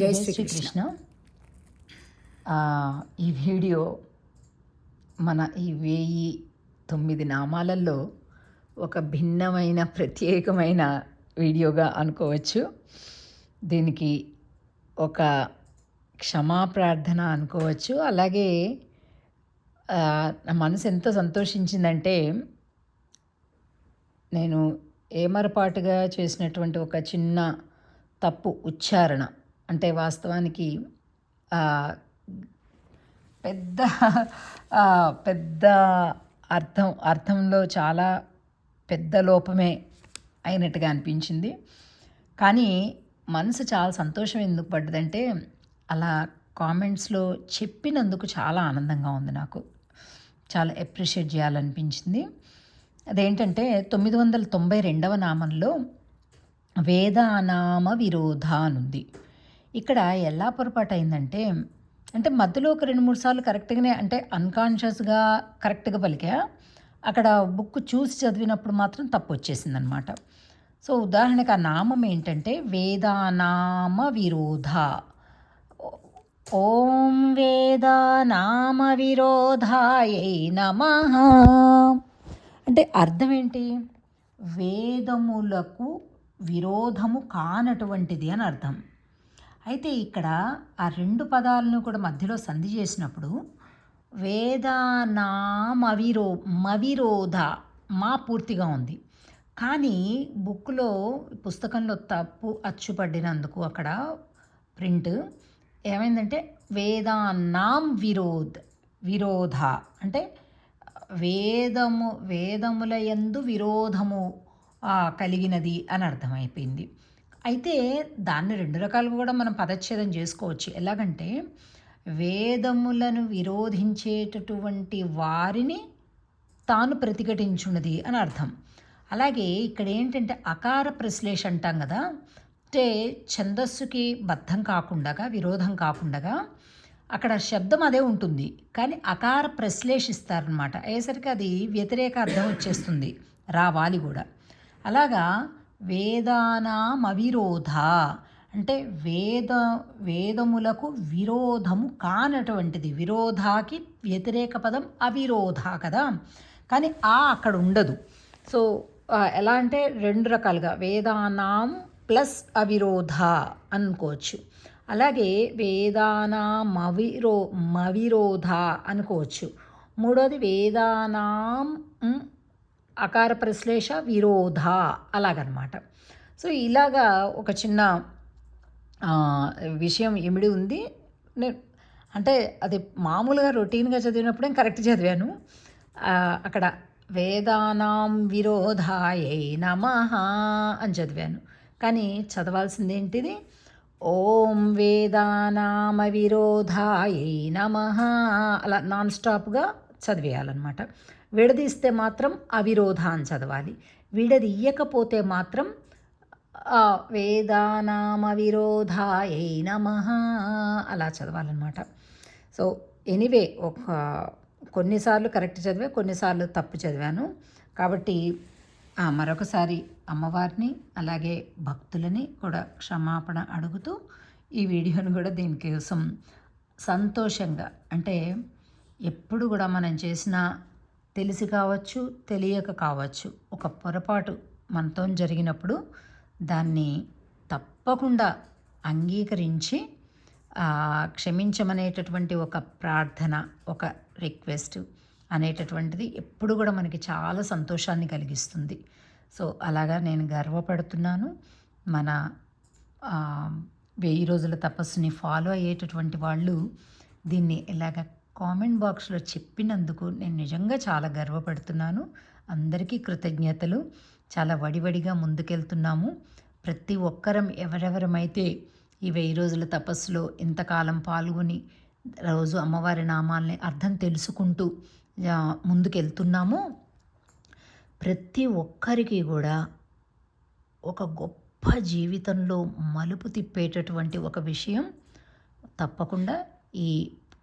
జై శ్రీకృష్ణ. ఈ వీడియో మన ఈ వెయ్యి తొమ్మిది నామాలలో ఒక భిన్నమైన ప్రత్యేకమైన వీడియోగా అనుకోవచ్చు. దీనికి ఒక క్షమాప్రార్థన అనుకోవచ్చు. అలాగే నా మనసు ఎంత సంతోషించిందంటే నేను ఏమరపాటుగా చేసినటువంటి ఒక చిన్న తప్పు ఉచ్చారణ అంటే వాస్తవానికి పెద్ద పెద్ద అర్థం అర్థంలో చాలా పెద్ద లోపమే అయినట్టుగా అనిపించింది. కానీ మనసు చాలా సంతోషం ఎందుకు పడ్డదంటే అలా కామెంట్స్లో చెప్పినందుకు చాలా ఆనందంగా ఉంది నాకు. చాలా అప్రిషియేట్ చేయాలనిపించింది. అదేంటంటే తొమ్మిది వందల తొంభై రెండవ నామంలో వేదానామ విరోధ అనుంది ఇక్కడ ఎలా పొరపాటు అయిందంటే అంటే మధ్యలో ఒక రెండు మూడు సార్లు కరెక్ట్గానే అంటే అన్కాన్షియస్గా కరెక్ట్గా పలికా అక్కడ బుక్ చూసి చదివినప్పుడు మాత్రం తప్పు వచ్చేసింది అనమాట సో ఉదాహరణకు ఆ నామం ఏంటంటే వేదానామ విరోధ. ఓం వేదానామ విరోధాయై నమ. అంటే అర్థం ఏంటి వేదములకు విరోధము కానటువంటిది అని అర్థం. అయితే ఇక్కడ ఆ రెండు పదాలను కూడా మధ్యలో సంధి చేసినప్పుడు వేదానామవిరో మవిరోధ మా పూర్తిగా ఉంది. కానీ బుక్లో పుస్తకంలో తప్పు అచ్చుపడినందుకు అక్కడ ప్రింట్ ఏమైందంటే వేదానాం విరోధ్ విరోధ అంటే వేదము వేదముల యందు విరోధము కలిగినది అని అర్థమైపోయింది. అయితే దాన్ని రెండు రకాలుగా కూడా మనం పదచ్ఛేదం చేసుకోవచ్చు. ఎలాగంటే వేదములను విరోధించేటటువంటి వారిని తాను ప్రతిఘటించున్నది అని అర్థం. అలాగే ఇక్కడ ఏంటంటే అకార ప్రశ్లేష అంటాం కదా అంటే ఛందస్సుకి బద్ధం కాకుండా విరోధం కాకుండా అక్కడ శబ్దం అదే ఉంటుంది. కానీ అకార ప్రశ్లేషిస్తారనమాట అయ్యేసరికి అది వ్యతిరేక అర్థం వచ్చేస్తుంది. రావాలి కూడా. అలాగా వేదానామవిరోధ. అంటే వేద వేదములకు విరోధము కానటువంటిది. విరోధాకి వ్యతిరేక పదం అవిరోధ కదా. కానీ ఆ అక్కడ ఉండదు. సో ఎలా అంటే రెండు రకాలుగా. వేదానాం ప్లస్ అవిరోధ అనుకోవచ్చు. అలాగే వేదానాం అవిరో మవిరోధ అనుకోవచ్చు. మూడోది వేదానాం అకార ప్రశ్లేష విరోధ అలాగనమాట. సో ఇలాగా ఒక చిన్న విషయం ఇమిడి ఉంది. నేను అంటే అది మామూలుగా రొటీన్గా చదివినప్పుడే కరెక్ట్ చదివాను. అక్కడ వేదానాం విరోధాయై నమ అని చదివాను. కానీ చదవాల్సింది ఏంటిది ఓం వేదానామ విరోధాయై నమ అలా నాన్ స్టాప్గా చదివేయాలన్నమాట. విడదీస్తే మాత్రం అవిరోధ అని చదవాలి. విడదీయకపోతే మాత్రం ఆ, వేదానామ నమ అలా చదవాలన్నమాట. సో ఎనీవే ఒక కొన్నిసార్లు కరెక్ట్ చదివా కొన్నిసార్లు తప్పు చదివాను. కాబట్టి మరొకసారి అమ్మవారిని అలాగే భక్తులని కూడా క్షమాపణ అడుగుతూ ఈ వీడియోను కూడా దీనికోసం సంతోషంగా అంటే ఎప్పుడు కూడా మనం చేసిన తెలిసి కావచ్చు తెలియక కావచ్చు ఒక పొరపాటు మనతో జరిగినప్పుడు దాన్ని తప్పకుండా అంగీకరించి క్షమించమనేటటువంటి ఒక ప్రార్థన ఒక రిక్వెస్ట్ అనేటటువంటిది ఎప్పుడు కూడా మనకి చాలా సంతోషాన్ని కలిగిస్తుంది. సో అలాగా నేను గర్వపడుతున్నాను. మన వెయ్యి రోజుల తపస్సుని ఫాలో అయ్యేటటువంటి వాళ్ళు దీన్ని ఇలాగ కామెంట్ బాక్స్లో చెప్పినందుకు నేను నిజంగా చాలా గర్వపడుతున్నాను. అందరికీ కృతజ్ఞతలు. చాలా వడివడిగా ముందుకెళ్తున్నాము. ప్రతి ఒక్కరం ఎవరెవరమైతే ఈ వెయ్యి రోజుల తపస్సులో ఇంతకాలం పాల్గొని రోజు అమ్మవారి నామాల్ని అర్థం తెలుసుకుంటూ ముందుకెళ్తున్నామో ప్రతి ఒక్కరికి కూడా ఒక గొప్ప జీవితంలో మలుపు తిప్పేటటువంటి ఒక విషయం తప్పకుండా ఈ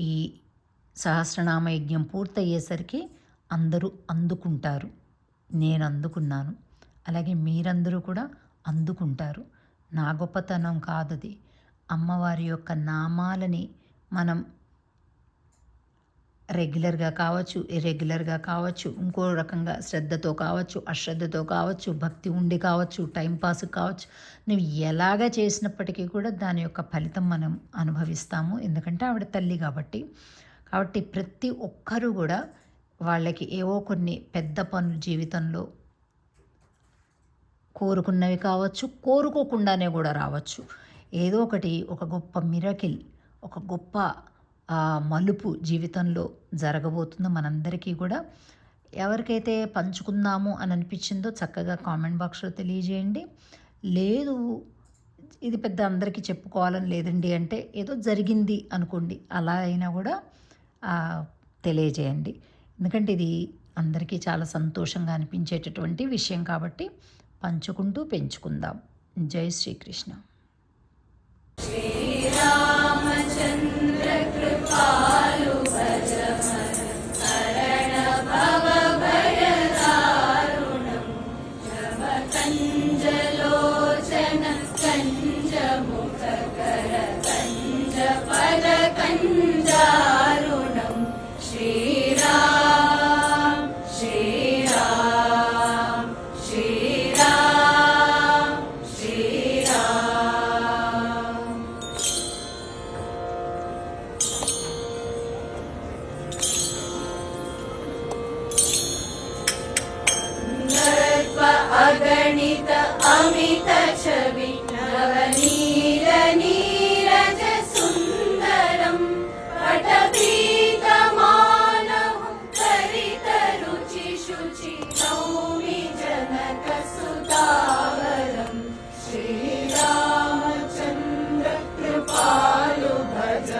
ఈ సహస్రనామ యజ్ఞం పూర్తయ్యేసరికి అందరూ అందుకుంటారు. నేను అందుకున్నాను. అలాగే మీరందరూ కూడా అందుకుంటారు. నా గొప్పతనం కాదది. అమ్మవారి యొక్క నామాలని మనం రెగ్యులర్గా కావచ్చు ఇర్రెగ్యులర్గా కావచ్చు ఇంకో రకంగా శ్రద్ధతో కావచ్చు అశ్రద్ధతో కావచ్చు భక్తి ఉండి కావచ్చు టైంపాస్ కావచ్చు నువ్వు ఎలాగ చేసినప్పటికీ కూడా దాని యొక్క ఫలితం మనం అనుభవిస్తాము. ఎందుకంటే ఆవిడ తల్లి కాబట్టి కాబట్టి ప్రతి ఒక్కరూ కూడా వాళ్ళకి ఏవో కొన్ని పెద్ద పనులు జీవితంలో కోరుకున్నవి కావచ్చు కోరుకోకుండానే కూడా రావచ్చు. ఏదో ఒకటి ఒక గొప్ప మిరకిల్ ఒక గొప్ప మలుపు జీవితంలో జరగబోతుందో మనందరికీ కూడా. ఎవరికైతే పంచుకుందాము అని అనిపించిందో చక్కగా కామెంట్ బాక్స్లో తెలియజేయండి. లేదు ఇది పెద్ద అందరికీ చెప్పుకోవాలని లేదండి అంటే ఏదో జరిగింది అనుకోండి అలా అయినా కూడా తెలియజేయండి. ఎందుకంటే ఇది అందరికీ చాలా సంతోషంగా అనిపించేటటువంటి విషయం కాబట్టి పంచుకుంటూ పెంచుకుందాం. జై శ్రీకృష్ణ. శ్రీరామచంద్ర కృపా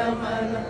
Ramana